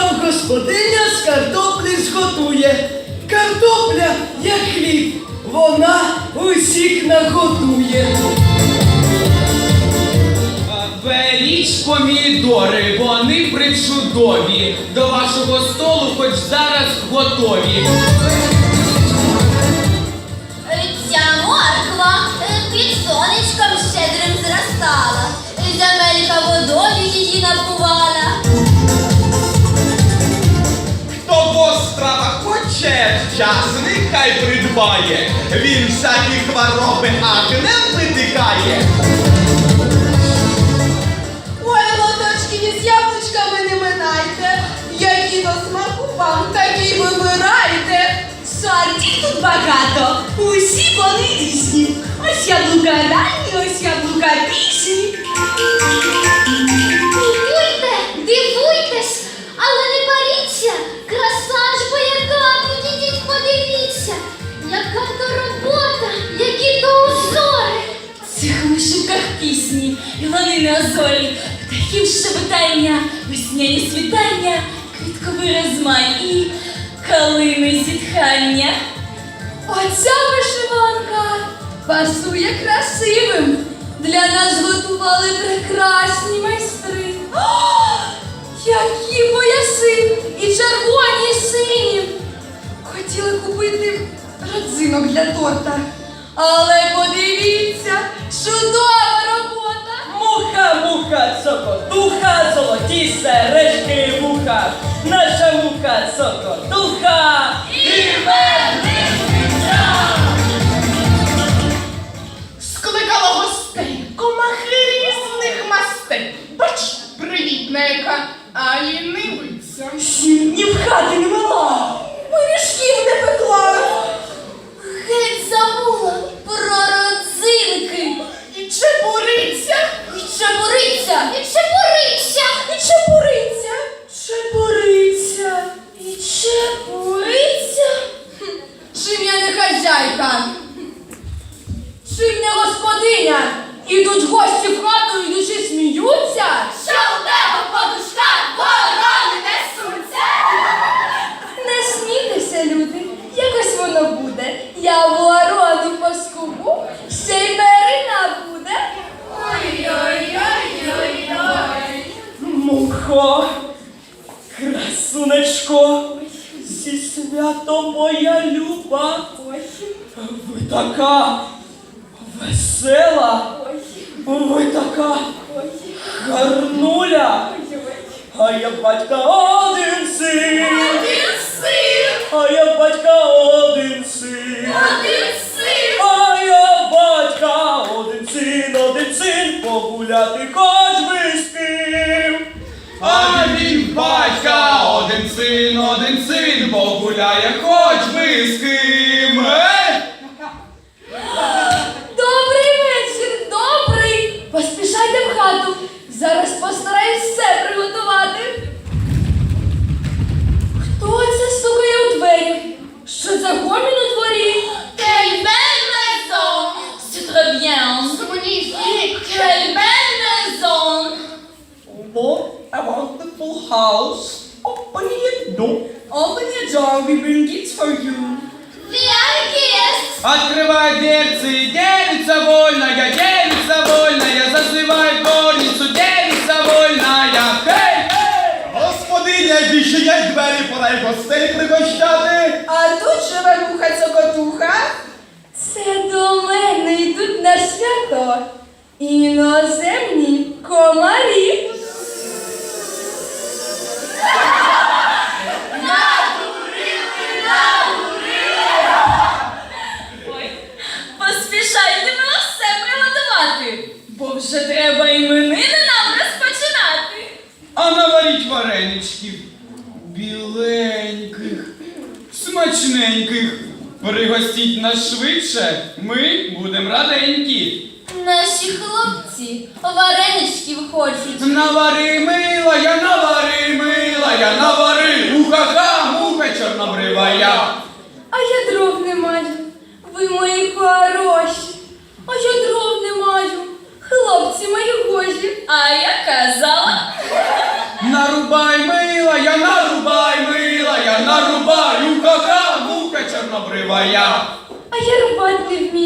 Сто господиня з картоплі зготує. Картопля, як хліб, вона усіх нагодує. Беріть помідори, вони причудові. До вашого столу хоч зараз готові. Ця морква е, під сонечком щедрим зростала. Земелька водою її напувала. Стравах хоче, час нехай придбає. Він всякі хвороби агнем витикає. Ой, лоточки з яблучками не минайте. Які до смаку вам, такі вибирайте. Сортів тут багато, усі вони різні. Ось яблука ранні, ось яблука пізні. І вони не озорі, птахів щебетання, весняні світання, квітковий розмай і калини зітхання. Оця вишиванка пасує красивим. Для нас готували прекрасні майстри. О, які пояси! І моя. Ви така весела, ви така гарнуля. А я батька один син, Один син, а я батька один син. один син. А я батька один син, один син, погуляти хоч би син, один син, погуляє хоч би з ким. we bring gifts for you. Віальки єсть! Открывай дверцы, девица вольная, девица вольная, зазывай горницу, девица вольная. Хей! Господиня, відчинять двері, пора й гостей пригощати. А тут живе муха цокотуха. Це до мене йдуть на свято. Іноземні комарі. Вареничків біленьких, смачненьких. Пригостіть нас швидше, ми будемо раденькі. Наші хлопці вареничків хочуть. Навари, милая, навари, милая, навари, уха-ха, муха чорнобривая. А я дров не маю. Ви мої хороші. А я дров не маю. Хлопці мої гожі. А я казала, нарубай, мила, я нарубай, мила, я нарубаю, ха-ха, чорнобрива я. А я рубати не вмію.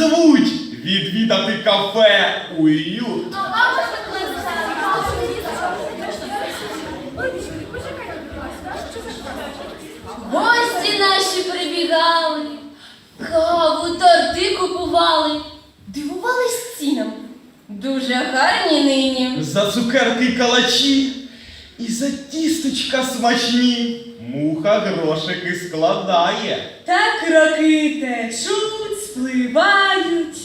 Звуть відвідати кафе уют. Гості наші прибігали, каву, торти купували, дивувались цінам. Дуже гарні нині. За цукерки калачі і за тістечка смачні. Муха грошики складає. Так роки течуть, спливають,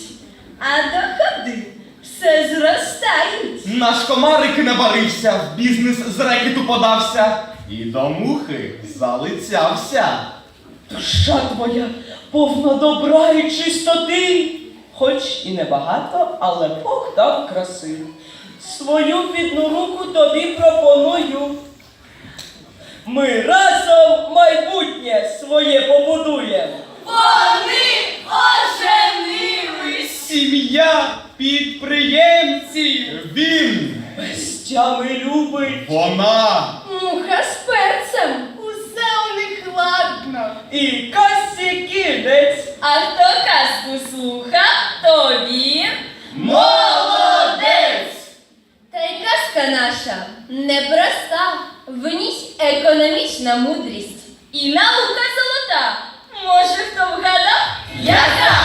а доходи все зростають. Наш комарик наварився, в бізнес з рекету подався і до мухи залицявся. Душа твоя повна добра і чистоти, хоч і небагато, але Бог дав краси. Свою відну руку тобі пропоную. Ми разом майбутнє своє побудуємо. Вони Підприємці. Він, Без тями любить вона. Муха з перцем. Усе у них ладно. і касі кінець. А хто казку слухав, тобі Молодець! Та й казка наша непроста. В ній економічна мудрість. і наука золота. Може, хто вгадав? Яка?